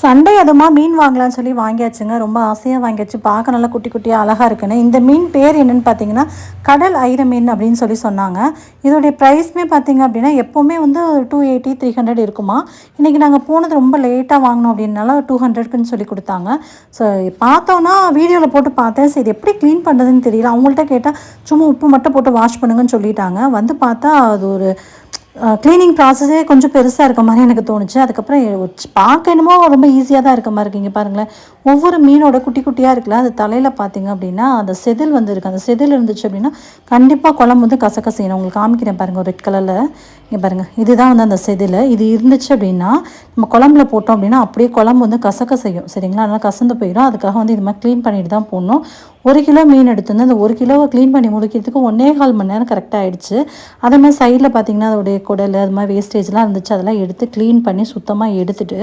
Sunday அதுமா மீன் வாங்கலாம்னு சொல்லி வாங்கியாச்சுங்க. ரொம்ப ஆசையாக வாங்கியாச்சு. பார்க்க நல்லா குட்டி குட்டியாக அழகாக இருக்குன்னு. இந்த மீன் பேர் என்னென்னு பார்த்தீங்கன்னா கடல் ஐர மீன் அப்படின்னு சொல்லி சொன்னாங்க. இதோடைய ப்ரைஸ்மே பார்த்தீங்க அப்படின்னா எப்போவுமே வந்து டூ எயிட்டி த்ரீ ஹண்ட்ரட் இருக்குமா? இன்றைக்கி நாங்கள் போனது ரொம்ப லேட்டாக வாங்கினோம் அப்படின்னால டூ ஹண்ட்ரட்க்குன்னு சொல்லி கொடுத்தாங்க. ஸோ பார்த்தோன்னா வீடியோவில் போட்டு பார்த்தேன். சரி எப்படி க்ளீன் பண்ணுறதுன்னு தெரியல. அவங்கள்ட்ட கேட்டால் சும்மா உப்பு மட்டும் போட்டு வாஷ் பண்ணுங்கன்னு சொல்லிட்டாங்க. வந்து பார்த்தா அது ஒரு க்ளீனிங் ப்ராசஸே கொஞ்சம் பெருசாக இருக்க மாதிரி எனக்கு தோணுச்சு. அதுக்கப்புறம் பார்க்க என்னமோ ரொம்ப ஈஸியாக தான் இருக்க மாதிரி இருக்குங்க பாருங்களேன். ஒவ்வொரு மீனோட குட்டி குட்டியாக இருக்குல்ல அது தலையில் பார்த்தீங்க அப்படின்னா அந்த செதில் வந்து இருக்குது அந்த செதில் இருந்துச்சு அப்படின்னா கண்டிப்பாக குழம்பு வந்து கசகசையணும். உங்களுக்கு காமிக்கிறேன் பாருங்கள் ரெட் கலரில் இங்கே பாருங்கள் இதுதான் வந்து அந்த செதில். இது இருந்துச்சு அப்படின்னா நம்ம குழம்புல போட்டோம் அப்படின்னா அப்படியே குழம்பு வந்து கசக்க செய்யும் சரிங்களா? அதனால் கசந்து போயிடும். அதுக்காக வந்து இது மாதிரி க்ளீன் பண்ணிட்டு தான் போடணும். ஒரு கிலோ மீன் எடுத்து வந்து அந்த ஒரு கிலோவை க்ளீன் பண்ணி முடிக்கிறதுக்கு ஒன்றே கால் மணி நேரம் கரெக்டாக ஆகிடுச்சு அதே மாதிரி சைடில் பார்த்தீங்கன்னா அதோடைய குடல் அது மாதிரி வேஸ்டேஜ்லாம் இருந்துச்சு. அதெல்லாம் எடுத்து க்ளீன் பண்ணி சுத்தமாக எடுத்துட்டு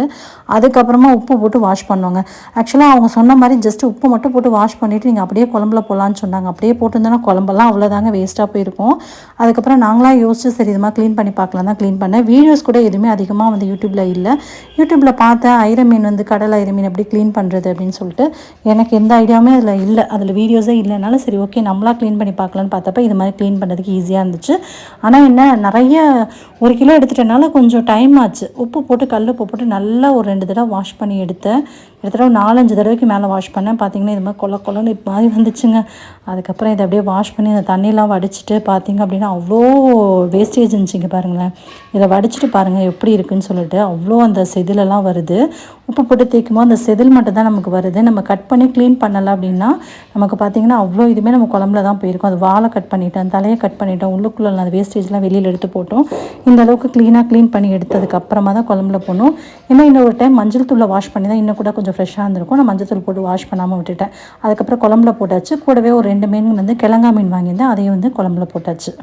அதுக்கப்புறமா உப்பு போட்டு வாஷ் பண்ணுவாங்க. ஆக்சுவலாக அவங்க சொன்ன மாதிரி ஜஸ்ட் உப்பு மட்டும் போட்டு வாஷ் பண்ணிவிட்டு நீங்கள் அப்படியே குழம்புல போகலான்னு சொன்னாங்க. அப்படியே போட்டிருந்தோன்னா குழம்பெல்லாம் அவ்வளோதாங்க வேஸ்ட்டாக போயிருக்கும். அதுக்கப்புறம் நாங்களாம் யோசிச்சு சரி இது மாதிரி க்ளீன் பண்ணி பார்க்கலாம் தான் க்ளீன் பண்ணேன். வீடியோஸ் கூட எதுவுமே அதிகமாக வந்து யூடியூப்பில் இல்லை. யூடியூப்பில் பார்த்தேன் ஐர மீன் வந்து கடல் ஐர மீன் எப்படி க்ளீன் பண்ணுறது அப்படின்னு சொல்லிட்டு. எனக்கு எந்த ஐடியாவுமே அதில் இல்லை. அதில் வீடியோஸே இல்லைனால சரி ஓகே நம்மளாக க்ளீன் பண்ணி பார்க்கலான்னு பார்த்தப்ப இது மாதிரி க்ளீன் பண்ணுறதுக்கு ஈஸியாக இருந்துச்சு. ஆனால் என்ன நிறைய ஒரு கிலோ எடுத்துட்டனால கொஞ்சம் டைம் ஆச்சு. உப்பு போட்டு கல் உப்பு போட்டு நல்லா ஒரு ரெண்டு தடவை வாஷ் பண்ணி எடுத்தேன். எடுத்துகிட்ட நாலஞ்சு தடவைக்கு மேலே வாஷ் பண்ணேன். பார்த்தீங்கன்னா இது மாதிரி கொல கொலன்னு இது மாதிரி வந்துச்சுங்க. அதுக்கப்புறம் இதை அப்படியே வாஷ் பண்ணி அந்த தண்ணியெலாம் வடிச்சிட்டு பார்த்தீங்க அப்படின்னா அவ்வளோ வேஸ்டேஜ் இருந்துச்சுங்க பாருங்களேன் இதை வடிச்சிட்டு பாருங்கள் எப்படி இருக்குன்னு சொல்லிட்டு அவ்வளோ அந்த செதிலெல்லாம் வருது. உப்பு போட்டு தேய்க்குமோ அந்த செதில் மட்டும் தான் நமக்கு வருது. நம்ம கட் பண்ணி க்ளீன் பண்ணலை அப்படின்னா நமக்கு பார்த்திங்கன்னா அவ்வளோ இதுவுமே நம்ம குழம்புல தான் போயிருக்கும். அது வாழை கட் பண்ணிட்டோம் தலையை கட் பண்ணிட்டோம் உள்ளுக்குள்ள அந்த வேஸ்டேஜ்லாம் வெளியில் எடுத்து போட்டோம். இந்த அளவுக்கு க்ளீனாக க்ளீன் பண்ணி எடுத்ததுக்கு அப்புறமா தான் குழம்புல போடணும். ஏன்னா இன்னும் ஒரு டைம் மஞ்சள் தூளை வாஷ் பண்ணி தான் இன்னும் கூட கொஞ்சம் ஃப்ரெஷ்ஷாக இருந்திருக்கும். நான் மஞ்சள் தூள் போட்டு வாஷ் பண்ணாமல் விட்டுட்டேன். அதுக்கப்புறம் குழம்புல போட்டாச்சு. கூடவே ஒரு ரெண்டு மீன் வந்து கிழங்கா மீன் வாங்கியிருந்தேன். அதையும் வந்து குழம்புல போட்டாச்சு.